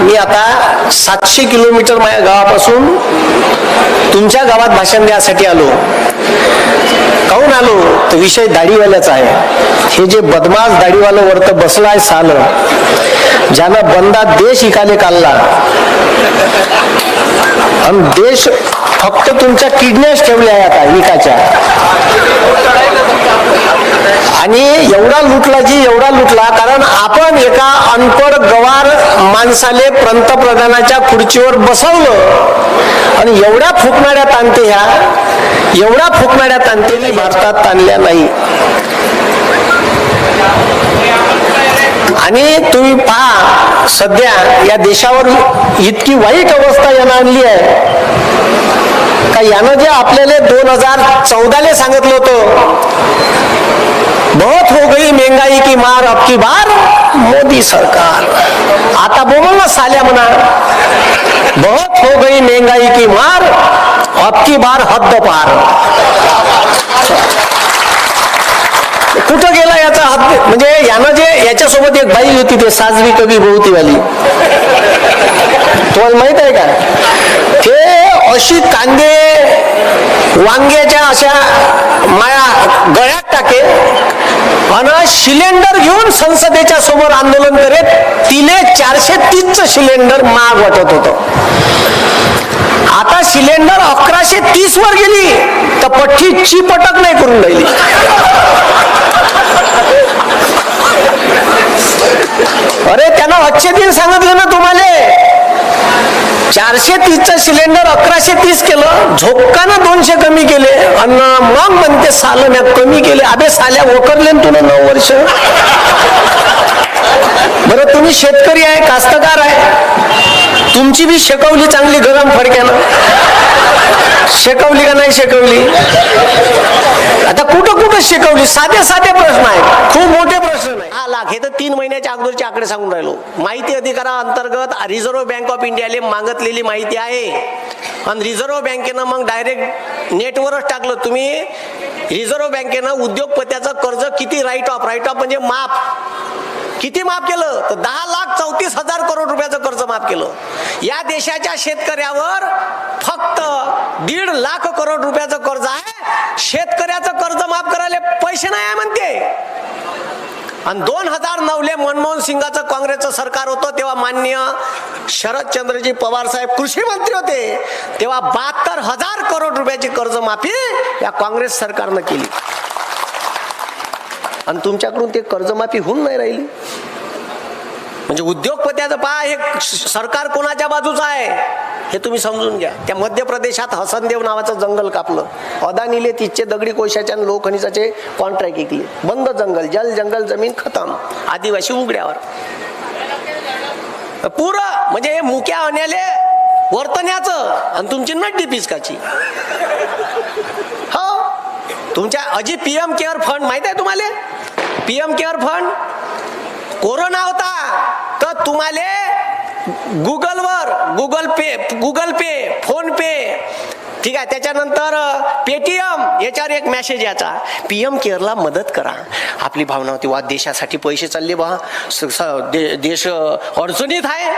मी आता सातशे किलोमीटर माझ्या गावापासून तुमच्या गावात भाषण द्यासाठी आलो. काहून आलो? तर विषय दाढीवाल्याचा आहे. हे जे बदमाश दाढीवालं वरत बसलाय साल ज्यानं बंदा देश इकाले काढला. आणि देश फक्त तुमच्या किडन्याच ठेवल्या आहे आता विकाच्या. आणि एवढा लुटला जी एवढा लुटला कारण आपण एका अनपड गवार माणसाने पंतप्रधानाच्या खुर्चीवर बसवलं आणि एवढ्या फुकणाऱ्या तांते ह्या एवढ्या फुकणाऱ्या तांतेने भारतात ताणल्या नाही. आणि तुम्ही पहा सध्या या देशावर इतकी वाईट अवस्था यानं आणली आहे. का यानं जे आपल्याला दोन हजार चौदाले सांगितलं होतं बहुत हो गई महंगाई की मार अबकी बार मोदी सरकार. आता बोल ना साल्या म्हणा. बहुत हो गई महंगाई की मार अब की बार हद्द पार. कुठं गेला याचा हद्द म्हणजे यानं जे याच्यासोबत एक बाई होती ते साजवी कवी भोवतीवाली तुम्हाला माहीत आहे का? ते अशी कांदे वांग्याच्या अशा माया गळ्यात टाके सिलेंडर घेऊन संसदेच्या समोर आंदोलन करीत तिले चारशे तीसच सिलेंडर महाग वाटत होतं. आता सिलेंडर अकराशे तीस वर गेली तर पठ्ठी चिपटक नाही करून राहिली. अरे त्यांना अच्छे दिन सांगत चारशे तीसचं सिलेंडर अकराशे तीस केलं. झोपकानं दोनशे कमी केले. आणि मग म्हणते साल म्या कमी केले. अबे साल्या ओकरले तुला नऊ वर्ष. बरं तुम्ही शेतकरी आहे कास्तकार आहे. तुमची बी शेकवली चांगली गरम फडक्यानं. शेकवली का नाही शेकवली? आता कुठं कुठं शिकवली? साधे साधे प्रश्न आहेत. खूप मोठे प्रश्न. लाख हे तर तीन महिन्याच्या अगोदरचे आकडे सांगून राहिलो. माहिती अधिकारा अंतर्गत रिझर्व्ह बँक ऑफ इंडियाले मागितलेली माहिती आहे. आणि रिझर्व्ह बँकेनं मग डायरेक्ट नेटवरच टाकलं. तुम्ही रिझर्व्ह बँकेनं उद्योगपत्याचं कर्ज किती राईट ऑफ राईट ऑफ म्हणजे माफ. किती माफ केलं? तर दहा लाख चौतीस हजार करोड रुपयाचं कर्ज माफ केलं. या देशाच्या शेतकऱ्यावर फक्त दीड लाख करोड रुपयाचं कर्ज आहे. शेतकऱ्याचं कर्ज माफ करायला पैसे नाही आहे म्हणते. आणि दोन हजार नऊले मनमोहन सिंगाचं काँग्रेसचं सरकार होतं तेव्हा मान्य शरदचंद्रजी पवार साहेब कृषी मंत्री होते. तेव्हा बहात्तर हजार करोड रुपयाची कर्जमाफी या काँग्रेस सरकारनं केली. आणि तुमच्याकडून ते कर्जमाफी होऊन नाही राहिली. म्हणजे उद्योगपत्याचं पहा हे सरकार कोणाच्या बाजूचं आहे? हे तुम्ही समजून घ्या. त्या मध्य प्रदेशात हसनदेव नावाचं जंगल कापलं. अदानीले तिचे दगडी कोशाच्या आणि लोखनिसाचे कॉन्ट्रॅक्ट ऐकले बंद जंगल जल जंगल जमीन खतम. आदिवासी उघड्यावर. पुर म्हणजे हे मुक्या अन्याले वर्तण्याचं आणि तुमची नड्डी पिचकाची. हो? तुमच्या अजी पीएम केअर फंड माहीत आहे तुम्हाला? PM care fund? कोरोना होता तर तुम्हाला गुगलवर Google Pay Google Pay PhonePe. ठीक आहे त्याच्यानंतर पेटीएम याच्यावर एक मेसेज याचा पीएम केअरला मदत करा. आपली भावना होती वा देशासाठी पैसे चालले बा दे- देश अडचणीत आहे.